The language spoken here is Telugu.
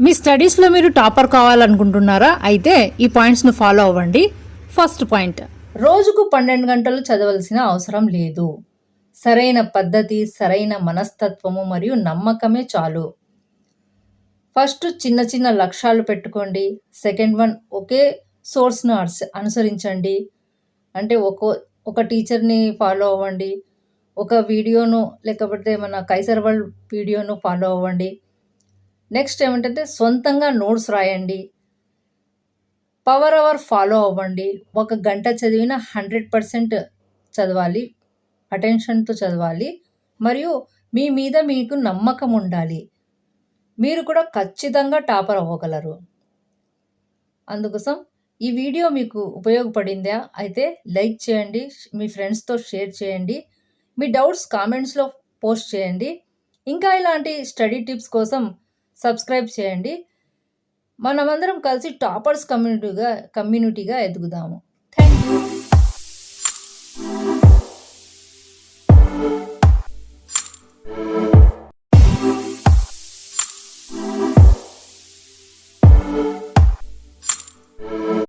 మీ స్టడీస్లో మీరు టాపర్ కావాలనుకుంటున్నారా? అయితే ఈ పాయింట్స్ను ఫాలో అవ్వండి. ఫస్ట్ పాయింట్ రోజుకు పన్నెండు గంటలు చదవలసిన అవసరం లేదు. సరైన పద్ధతి సరైన మనస్తత్వము మరియు నమ్మకమే చాలు. ఫస్ట్ చిన్న చిన్న లక్ష్యాలు పెట్టుకోండి. సెకండ్ వన్ ఒకే సోర్స్ను అనుసరించండి. అంటే ఒక్కో ఒక టీచర్ని ఫాలో అవ్వండి. ఒక వీడియోను లేకపోతే మన కైసర్ వరల్డ్ వీడియోను ఫాలో అవ్వండి. నెక్స్ట్ ఏమిటంటే సొంతంగా నోట్స్ రాయండి. పవర్ అవర్ ఫాలో అవ్వండి. ఒక గంట చదివిన హండ్రెడ్ పర్సెంట్ చదవాలి. అటెన్షన్తో చదవాలి. మరియు మీ మీద మీకు నమ్మకం ఉండాలి. మీరు కూడా ఖచ్చితంగా టాపర్ అవ్వగలరు. అందుకోసం ఈ వీడియో మీకు ఉపయోగపడిందా అయితే లైక్ చేయండి. మీ ఫ్రెండ్స్తో షేర్ చేయండి. మీ డౌట్స్ కామెంట్స్లో పోస్ట్ చేయండి. ఇంకా ఇలాంటి స్టడీ టిప్స్ కోసం సబ్స్క్రైబ్ చేయండి. మనమందరం కలిసి టాపర్స్ కమ్యూనిటీగా కమ్యూనిటీగా ఎదుగుదాము. Thank you